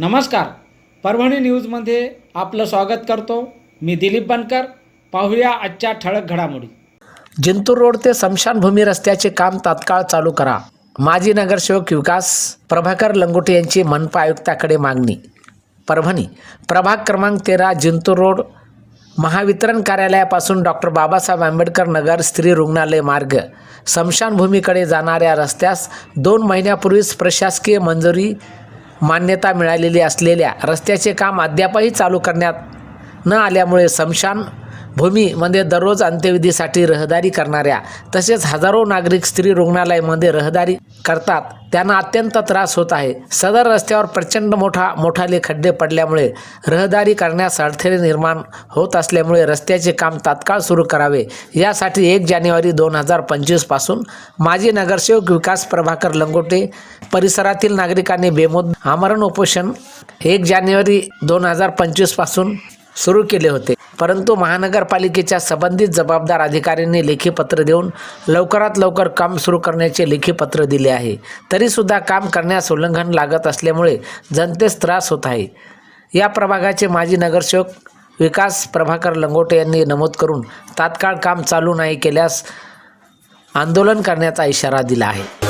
नमस्कार. परभणी न्यूजमध्ये आपलं स्वागत करतो. मी दिलीप बनकर. पाहूया आजच्या ठळक घडामोडी. जिंतूर रोड ते स्मशानभूमी रस्त्याचे काम तात्काळ चालू करा. माजी नगरसेवक विकास प्रभाकर लंगोटे यांची मनपा आयुक्ताकडे मागणी. परभणी प्रभाग क्रमांक तेरा जिंतूर रोड महावितरण कार्यालयापासून डॉक्टर बाबासाहेब आंबेडकर नगर स्त्री रुग्णालय मार्ग. स्मशानभूमीकडे जाणाऱ्या रस्त्यास दोन महिन्यापूर्वीच प्रशासकीय मंजुरी मान्यता मिळालेली असलेल्या रस्त्याचे काम अद्यापही चालू करण्यात न आल्यामुळे स्मशान भूमीमध्ये दररोज अंत्यविधीसाठी रहदारी करणाऱ्या तसेच हजारो नागरिक स्त्री रुग्णालयामध्ये रहदारी करतात. त्यांना अत्यंत त्रास होत आहे. सदर रस्त्यावर प्रचंड मोठा मोठाले खड्डे पडल्यामुळे रहदारी करण्यास अडथळे निर्माण होत असल्यामुळे रस्त्याचे काम तात्काळ सुरू करावे. यासाठी एक जानेवारी दोन हजार पंचवीसपासून माजी नगरसेवक विकास प्रभाकर लंगोटे परिसरातील नागरिकांनी बेमोद आमरण उपोषण एक जानेवारी दोन हजार पंचवीसपासून सुरू केले होते. परंतु महानगरपालिकेच्या संबंधित जबाबदार अधिकाऱ्यांनी लेखी पत्र देऊन लवकरात लवकर काम सुरू करण्याचे लेखी पत्र दिले आहे. तरीसुद्धा काम करण्यास उल्लंघन लागत असल्यामुळे जनतेस त्रास होत आहे. या प्रभागाचे माजी नगरसेवक विकास प्रभाकर लंगोटे यांनी नमूद करून तात्काळ काम चालू नाही केल्यास आंदोलन करण्याचा इशारा दिला आहे.